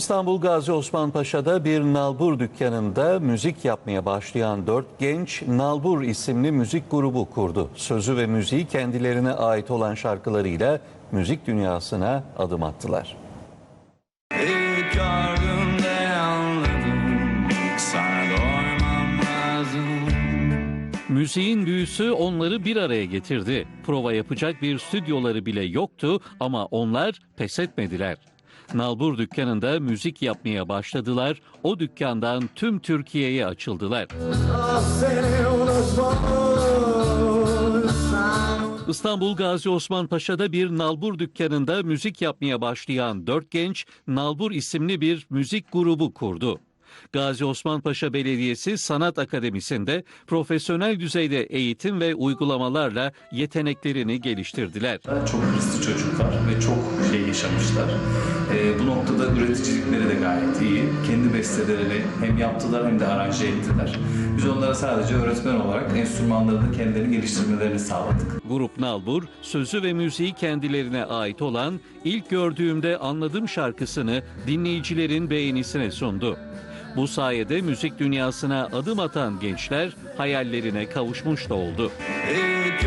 İstanbul Gazi Osman Paşa'da bir nalbur dükkanında müzik yapmaya başlayan dört genç Nalbur isimli müzik grubu kurdu. Sözü ve müziği kendilerine ait olan şarkılarıyla müzik dünyasına adım attılar. Müziğin büyüsü onları bir araya getirdi. Prova yapacak bir stüdyoları bile yoktu ama onlar pes etmediler. Nalbur dükkanında müzik yapmaya başladılar. O dükkandan tüm Türkiye'ye açıldılar. İstanbul Gazi Osman Paşa'da bir nalbur dükkanında müzik yapmaya başlayan dört genç Nalbur isimli bir müzik grubu kurdu. Gazi Osman Paşa Belediyesi Sanat Akademisi'nde profesyonel düzeyde eğitim ve uygulamalarla yeteneklerini geliştirdiler. Çok hırslı çocuklar ve çok şey yaşamışlar. Ee, bu noktada üreticilikleri de gayet iyi. Kendi bestelerini hem yaptılar hem de aranje ettiler. Biz onlara sadece öğretmen olarak enstrümanlarını kendilerini geliştirmelerini sağladık. Grup Nalbur, sözü ve müziği kendilerine ait olan ilk gördüğümde anladım şarkısını dinleyicilerin beğenisine sundu. Bu sayede müzik dünyasına adım atan gençler hayallerine kavuşmuş da oldu. İlk